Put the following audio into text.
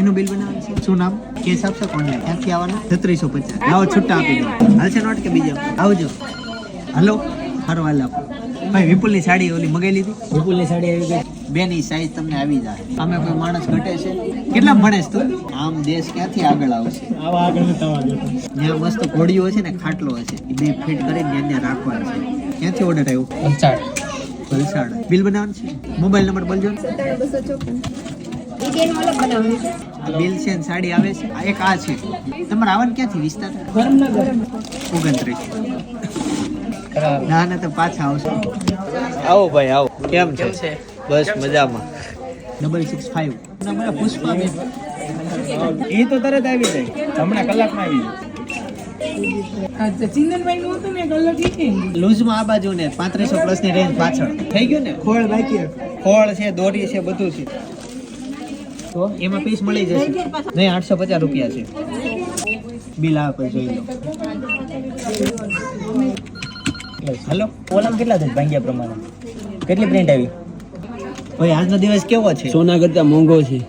એનું બિલ બનાવવાનું છે? શું નામ? કેસ આપશો કોને? ક્યાંથી આવવાના? છત્રીસો પચાસ. લાવો છૂટા આપી દો. હાલશે નોટ કે બીજો? આવજો. હલો હારો હાલ આપો. ભાઈ વિપુલની સાડી ઓલી મગાઈ લીધી? વિપુલની સાડી આવી ગઈ. બેની સાઈઝ તમને આવી જાય. અમે કોઈ માણસ ઘટે છે? કેટલા ભણેશ તું? આમ દેશ ક્યાંથી આગળ આવશે? આવા આગળ નતા જ્યાં મસ્ત ઘોડીઓ છે ને ખાટલો હશે. એ બે ફિટ કરીને ત્યાં ત્યાં રાખવાનું છે. ક્યાંથી ઓર્ડર આવ્યો? વલસાડ. વલસાડ. બિલ બનાવવાનું છે? મોબાઈલ નંબર બોલજો ને. બસો ચોપન. એ અલગ બનાવવાનું છે? બિલ છે સાડી આવે છે. આ એક આ છે. તમારે આવન ક્યાંથી વિસ્તાર? ઓગણત્રીસ. ના ના તો પાછા આવશો. આવો ભાઈ આવો. કેમ છે? બસ મજામાં. ડબલ સિક્સ ફાઈવ પુષ્પા એ તો તરત આવી જાય. હમણાં કલાકમાં આવી લૂઝમાં આ બાજુ ને પાંત્રીસો પ્લસની રેન્જ પાછળ. થઈ ગયું ને? ખોળ બાકી. ખોળ છે દોરી છે બધું છે. તો એમાં પીસ મળી જશે. નહીં આઠસો પચાસ રૂપિયા છે. બિલ આ પછી જોઈ લો. હલો ઓલામાં કેટલા થશે ભાંગ્યા પ્રમાણે? કેટલી પ્રિન્ટ આવી? ભાઈ, આજનો દિવસ કેવો છે? સોના કરતા મોંઘો છે.